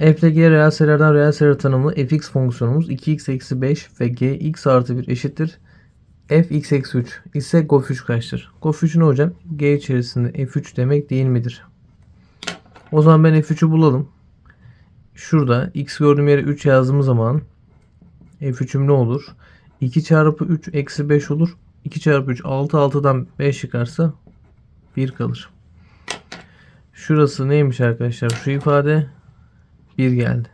F ile G reel sayılardan reel sayılar tanımlı fx fonksiyonumuz 2x eksi 5 ve g x artı 1 eşittir. f x eksi 3 ise gof 3 kaçtır? Gof 3 ne hocam? G içerisinde f3 demek değil midir? O zaman ben f3'ü bulalım. Şurada x gördüğüm yere 3 yazdığım zaman f3'üm ne olur? 2 çarpı 3 eksi 5 olur. 2 çarpı 3 6 6'dan 5 çıkarsa 1 kalır. Şurası neymiş arkadaşlar? Şu ifade 1 geldi.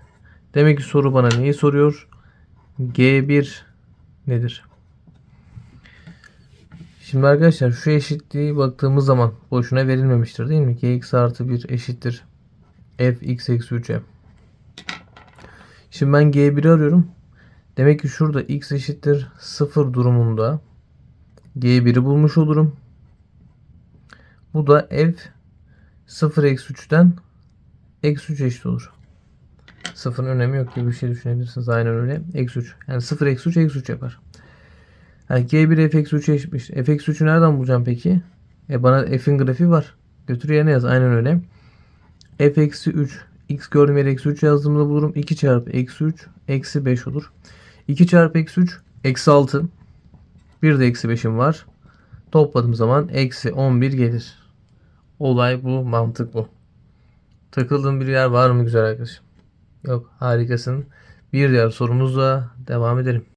Demek ki soru bana neyi soruyor? G1 nedir? Şimdi arkadaşlar şu eşitliği baktığımız zaman boşuna verilmemiştir değil mi? Gx artı 1 eşittir fx eksi 3'e. Şimdi ben G1'i arıyorum. Demek ki şurada x eşittir 0 durumunda G1'i bulmuş olurum. Bu da f 0 eksi 3'ten eksi 3 eşit olur. Sıfırın önemi yok gibi bir şey düşünebilirsiniz. Aynen öyle. Eksi 3. Yani 0 eksi 3 eksi 3 yapar. Yani G1 f eksi 3 eşitmiş. F eksi 3'ü nereden bulacağım peki? E bana f'in grafiği var. Götür yerine yaz. Aynen öyle. f eksi 3 x gördüğüm yere eksi 3 yazdığımda bulurum. 2 çarpı eksi 3 eksi 5 olur. 2 çarpı eksi 3 eksi 6. Bir de eksi 5'im var. Topladığım zaman eksi 11 gelir. Olay bu. Mantık bu. Takıldığım bir yer var mı güzel arkadaşım? Yok harikasın. Bir diğer sorumuzla devam edelim.